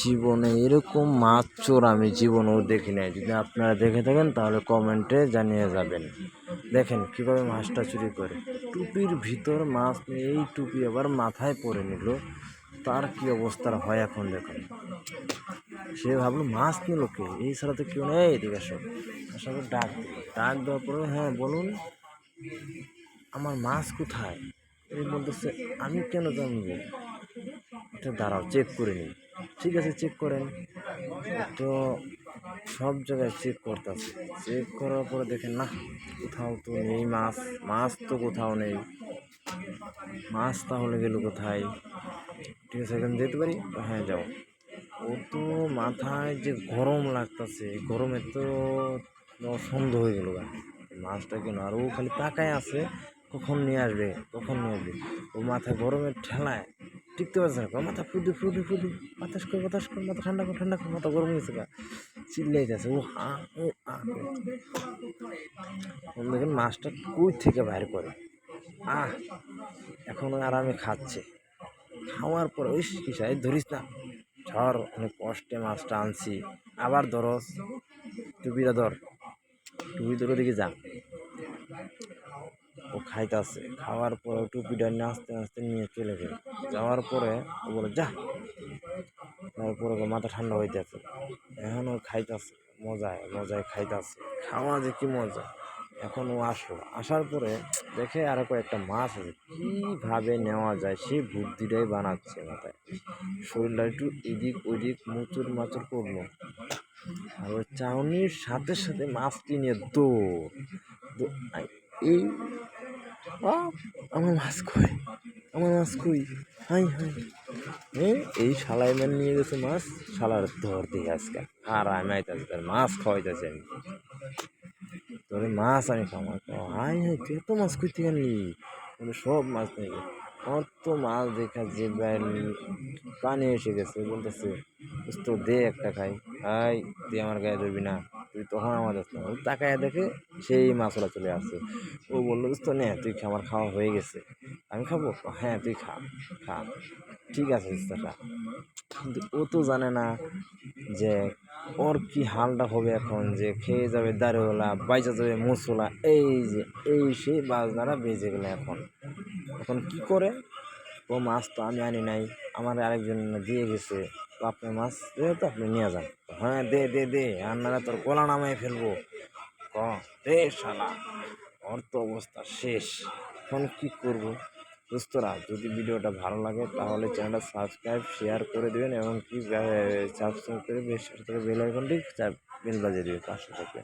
জীবনে এরকম মাছ চোর আমি জীবনেও দেখি নাই। যদি আপনারা দেখে থাকেন, তাহলে কমেন্টে জানিয়ে যাবেন। দেখেন কীভাবে মাছটা চুরি করে। টুপির ভিতর মাছ এই টুপি আবার মাথায় পরে নিল। তার কি অবস্থার হয় এখন দেখুন। সে ভাবলো, মাছ নিল কে? এই ছাড়া তো কেউ নেই এদিকে আসো। আসলে ডাক। ডাক দেওয়ার পরে হ্যাঁ বলুন, আমার মাছ কোথায়? এই বলতেছে আমি কেন জানব? এটা দাঁড়াও চেক করে নিই। ঠিক আছে চেক করেন। তো সব জায়গায় চেক করতেছে। চেক করার পরে দেখেন, না, কোথাও তো নেই মাছ। মাছ তো কোথাও নেই। মাছ তাহলে গেল কোথায়? ঠিক আছে, এখানে যেতে পারি? হ্যাঁ যাও। ও তো মাথায় যে গরম লাগতেছে গরমে তো সন্দেহ হয়ে গেল মাছটা কেন? আর ও খালি তাকায় আছে, কখন নিয়ে আসবে? কখন নিয়ে আসবে? ও মাথায় গরমের ঠেলায়। টিকতে পারছে না। মাথা ফুদু ফুদু ফুদু, বাতাস কর বাতাস কর, মাথা ঠান্ডা কর ঠান্ডা কর, মাথা গরম হয়েছে গা। চিল্লাই যাচ্ছে ও হা ও আ। দেখেন মাছটা কই থেকে বাইর করে? আহ, এখন আরামে খাচ্ছে। খাওয়ার পরে ওই কিসা এই ধরিস না। ধর অনেক কষ্টে মাছটা আনছি। আবার ধরস। টুপিটা ধর। টুপি ধরে দিকে যা। ও খাইতেছে। খাওয়ার পরে টুপিটা আস্তে আস্তে নিয়ে চলে গেল। যাওয়ার পরে ও বলে, যা। তারপরে মাথা ঠান্ডা হইতেছে। এখন ও খাইতেছে, মজায় মজায় খাইতেছে। খাওয়া যে কি মজা। এখন ও আসলো। আসার পরে দেখে আরও কয়েকটা মাছ আছে। কীভাবে নেওয়া যায় সেই বুদ্ধিটাই বানাচ্ছে মাথায়। শরীরটা একটু এদিক ওদিক মুচুর মাচুর করল। আর ওই চাউনির সাথে সাথে মাছটি নিয়ে দৌড়। এই আমার মাছ কই? আমার মাছ কই? হাই হাই। এই শালাই ম্যান নিয়ে গেছে মাছ। শালার ধর দিয়ে আজকে। আর আমি মাছ খাওয়াইতেছি আমি। তোরে মাছ আমি খাওয়া হাই হাই, তুই এত মাছ কই থেকে আনলি? সব মাছ নিয়ে আমার তো মাছ দেখা যে পানি এসে গেছে, বলতেছে তো দে একটা খাই। হাই, তুই আমার গায়ে ধরবি না। তখন আমার ও তাকায় দেখে সেই মাছলা চলে আসছে। ও বলল তো নে তুই খা, আমার খাওয়া হয়ে গেছে। আমি খাব? হ্যাঁ তুই খা খা। ঠিক আছে ইস্তাটা কিন্তু ও তো জানে না যে ওর কি হালটা হবে এখন যে খেয়ে যাবে দারুওয়ালা বাইজা যাবে মুসলা এই যে এই সেই বাজনারা বেজে গেলে এখন। এখন কি করে? ও মাছ তো আমি আনি নাই আমার আরেকজন দিয়ে গেছে। আপনার মাছ যেহেতু আপনি নিয়ে যান। হ্যাঁ দে দে দে, আর না তোর গলা নামায় ফেলব। ক, দে শালা, ওর তো অবস্থা শেষ। এখন কী করব? দোস্তরা, যদি ভিডিওটা ভালো লাগে তাহলে চ্যানেলটা সাবস্ক্রাইব, শেয়ার করে দেবেন এবং কি সাবস্ক্রাইব করে বেশ বেল আইকনটি বেল বাজিয়ে দেবে পাশে থেকে